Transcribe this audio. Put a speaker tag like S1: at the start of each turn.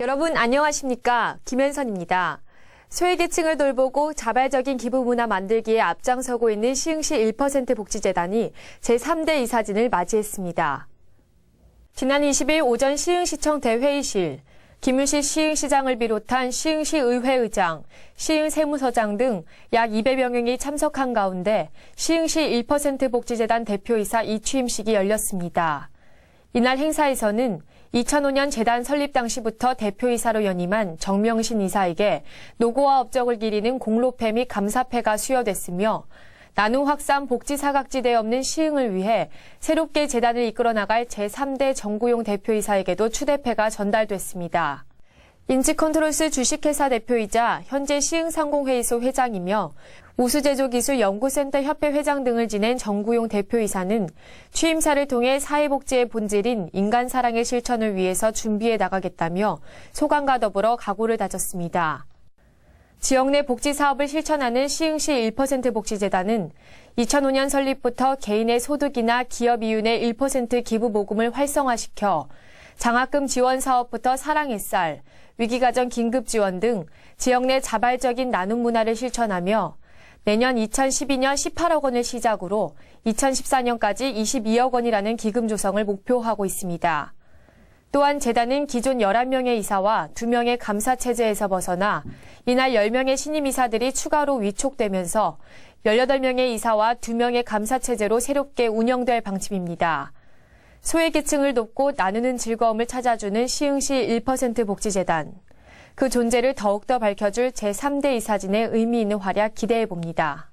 S1: 여러분 안녕하십니까? 김현선입니다. 소외계층을 돌보고 자발적인 기부 문화 만들기에 앞장서고 있는 시흥시 1% 복지재단이 제3대 이사진을 맞이했습니다. 지난 20일 오전 시흥시청 대회의실, 김윤식 시흥시장을 비롯한 시흥시 의회의장, 시흥 세무서장 등 약 200여 명이 참석한 가운데 시흥시 1% 복지재단 대표이사 이취임식이 열렸습니다. 이날 행사에서는 2005년 재단 설립 당시부터 대표이사로 연임한 정명신 이사에게 노고와 업적을 기리는 공로패 및 감사패가 수여됐으며 나눔 확산 복지 사각지대에 없는 시흥을 위해 새롭게 재단을 이끌어 나갈 제3대 정구용 대표이사에게도 추대패가 전달됐습니다. 인치컨트롤스 주식회사 대표이자 현재 시흥상공회의소 회장이며 우수제조기술연구센터 협회 회장 등을 지낸 정구용 대표이사는 취임사를 통해 사회복지의 본질인 인간사랑의 실천을 위해서 준비해 나가겠다며 소감과 더불어 각오를 다졌습니다. 지역 내 복지 사업을 실천하는 시흥시 1% 복지재단은 2005년 설립부터 개인의 소득이나 기업 이윤의 1% 기부 모금을 활성화시켜 장학금 지원 사업부터 사랑의 쌀, 위기가정 긴급 지원 등 지역 내 자발적인 나눔 문화를 실천하며 내년 2012년 18억 원을 시작으로 2014년까지 22억 원이라는 기금 조성을 목표하고 있습니다. 또한 재단은 기존 11명의 이사와 2명의 감사 체제에서 벗어나 이날 10명의 신임 이사들이 추가로 위촉되면서 18명의 이사와 2명의 감사 체제로 새롭게 운영될 방침입니다. 소외계층을 돕고 나누는 즐거움을 찾아주는 시흥시 1% 복지재단. 그 존재를 더욱더 밝혀줄 제3대 이사진의 의미 있는 활약 기대해 봅니다.